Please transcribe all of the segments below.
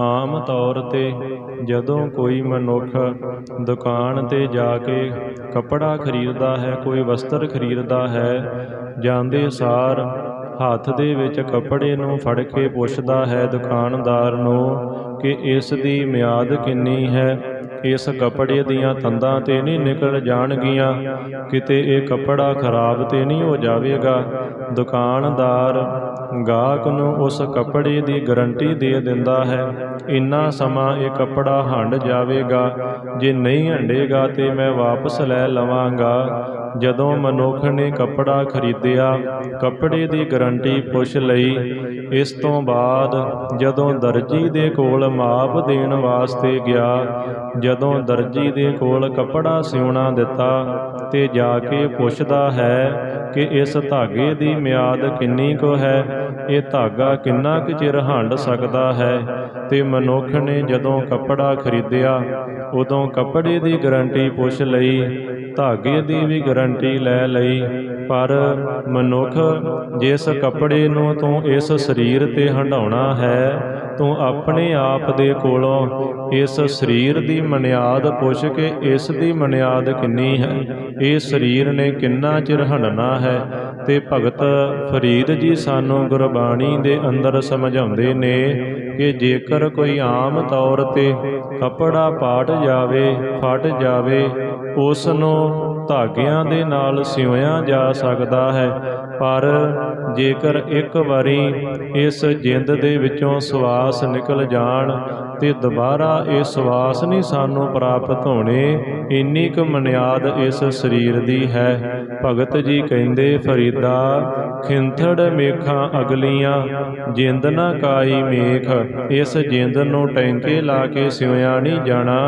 ਆਮ ਤੌਰ ਤੇ ਜਦੋਂ ਕੋਈ ਮਨੁੱਖ ਦੁਕਾਨ ਤੇ ਜਾ ਕੇ ਕੱਪੜਾ ਖਰੀਦਦਾ ਹੈ, ਕੋਈ ਵਸਤਰ ਖਰੀਦਦਾ ਹੈ, ਜਾਂਦੇ ਸਾਰ ਹੱਥ ਦੇ ਵਿੱਚ ਕੱਪੜੇ ਨੂੰ ਫੜ ਕੇ ਪੁੱਛਦਾ ਹੈ ਦੁਕਾਨਦਾਰ ਨੂੰ ਕਿ ਇਸ ਦੀ ਮਿਆਦ ਕਿੰਨੀ ਹੈ। ਇਸ ਕੱਪੜੇ ਦੀਆਂ ਤੰਦਾਂ ਤੇ ਨਹੀਂ ਨਿਕਲ ਜਾਣਗੀਆਂ। ਕਿਤੇ ਇਹ ਕੱਪੜਾ ਖਰਾਬ ਤੇ ਨਹੀਂ ਹੋ ਜਾਵੇਗਾ। ਦੁਕਾਨਦਾਰ ਗਾਹਕ ਨੂੰ ਉਸ ਕੱਪੜੇ ਦੀ ਗਾਰੰਟੀ ਦੇ ਦਿੰਦਾ ਹੈ। ਇੰਨਾ ਸਮਾਂ ਇਹ ਕੱਪੜਾ ਹੰਡ ਜਾਵੇਗਾ। ਜੇ ਨਹੀਂ ਹੰਡੇਗਾ ਤੇ ਮੈਂ ਵਾਪਸ ਲੈ ਲਵਾਂਗਾ। ਜਦੋਂ ਮਨੁੱਖ ਨੇ ਕੱਪੜਾ ਖਰੀਦਿਆ, ਕੱਪੜੇ ਦੀ ਗਾਰੰਟੀ ਪੁੱਛ ਲਈ। ਇਸ ਤੋਂ ਬਾਅਦ ਜਦੋਂ ਦਰਜੀ ਦੇ ਕੋਲ ਮਾਪ ਦੇਣ ਵਾਸਤੇ ਗਿਆ, ਜਦੋਂ ਦਰਜੀ ਦੇ ਕੋਲ ਕੱਪੜਾ ਸਿਉਣਾ ਦਿੱਤਾ ਤੇ ਜਾ ਕੇ ਪੁੱਛਦਾ ਹੈ ਕਿ ਇਸ ਧਾਗੇ ਦੀ ਮਿਆਦ ਕਿੰਨੀ ਕੁ ਹੈ, ਇਹ ਧਾਗਾ ਕਿੰਨਾ ਕੁ ਚਿਰ ਹੰਡ ਸਕਦਾ ਹੈ? ਤੇ ਮਨੁੱਖ ਨੇ ਜਦੋਂ ਕੱਪੜਾ ਖਰੀਦਿਆ, ਉਦੋਂ ਕੱਪੜੇ ਦੀ ਗਾਰੰਟੀ ਪੁੱਛ ਲਈ, ਧਾਗੇ ਦੀ ਵੀ ਗਾਰੰਟੀ ਲੈ ਲਈ, ਪਰ ਮਨੁੱਖ ਜਿਸ ਕੱਪੜੇ ਨੂੰ ਤੂੰ ਇਸ ਸਰੀਰ ਤੇ ਹੰਡਾਉਣਾ ਹੈ, ਤੂੰ ਆਪਣੇ ਆਪ ਦੇ ਕੋਲੋਂ ਇਸ ਸਰੀਰ ਦੀ ਮਨਿਆਦ ਪੁੱਛ ਕੇ ਇਸ ਦੀ ਮਨਿਆਦ ਕਿੰਨੀ ਹੈ? ਇਹ ਸਰੀਰ ਨੇ ਕਿੰਨਾ ਚਿਰ ਹੰਡਣਾ ਹੈ ਤੇ ਭਗਤ ਫਰੀਦ ਜੀ ਸਾਨੂੰ ਗੁਰਬਾਣੀ ਦੇ ਅੰਦਰ ਸਮਝਾਉਂਦੇ ਨੇ ਕਿ ਜੇਕਰ ਕੋਈ ਆਮ ਤੌਰ ਤੇ ਕੱਪੜਾ ਪਾਟ ਜਾਵੇ, ਫਟ ਜਾਵੇ ਉਸ ਨੂੰ ਧਾਗਿਆਂ ਦੇ ਨਾਲ ਸਿਉਇਆ ਜਾ ਸਕਦਾ ਹੈ। ਪਰ ਜੇਕਰ ਇੱਕ ਵਾਰੀ ਇਸ ਜਿੰਦ ਦੇ ਵਿੱਚੋਂ ਸਵਾਸ ਨਿਕਲ ਜਾਣ ਤੇ ਦੁਬਾਰਾ ਇਹ ਸਵਾਸ ਨਹੀਂ ਸਾਨੂੰ ਪ੍ਰਾਪਤ ਹੋਣੇ, ਇੰਨੀ ਕੁ ਮਨਿਆਦ ਇਸ ਸਰੀਰ ਦੀ ਹੈ। ਭਗਤ ਜੀ ਕਹਿੰਦੇ, ਫਰੀਦਾ, ਖਿੰਥੜ ਮੇਖਾਂ ਅਗਲੀਆਂ, ਜਿੰਦ ਨਾ ਕਾਈ ਮੇਖ, ਇਸ ਜਿੰਦ ਨੂੰ ਟੈਂਕੇ ਲਾ ਕੇ ਸਿਉਇਆ ਨਹੀਂ ਜਾਣਾ।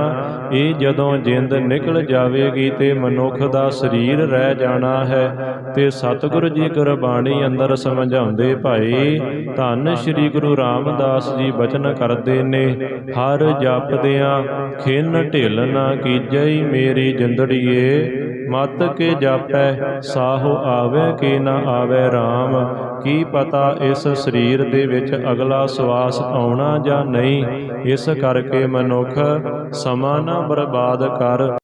ਇਹ ਜਦੋਂ ਜਿੰਦ ਨਿਕਲ ਜਾਵੇਗੀ ਤੇ ਮਨੁੱਖ ਦਾ ਸਰੀਰ ਰਹਿ ਜਾਣਾ ਹੈ। ਤੇ ਸਤਿਗੁਰੂ ਜੀ ਗੁਰਬਾਣੀ ਅੰਦਰ ਸਮਝਾਉਂਦੇ, ਭਾਈ, ਧੰਨ ਸ੍ਰੀ ਗੁਰੂ ਰਾਮਦਾਸ ਜੀ, ਬਚਨ ਕਰਦੇ ਨੇ। ਹਰ ਜਪਦਿਆਂ, ਖਿੰਨ ਢਿਲ ਨਾ ਕੀਜਈ ਮੇਰੀ ਜਿੰਦੜੀਏ। ਮਤ ਕੇ ਜਾਪੈ, ਸਾਹੋ ਆਵੇ ਕਿ ਨਾ ਆਵੇ RAM ਕੀ ਪਤਾ ਇਸ ਸਰੀਰ ਦੇ ਵਿੱਚ ਅਗਲਾ ਸਵਾਸ ਆਉਣਾ ਜਾਂ ਨਹੀਂ? ਇਸ ਕਰਕੇ ਮਨੁੱਖ ਸਮਾਂ ਨਾ ਬਰਬਾਦ ਕਰ।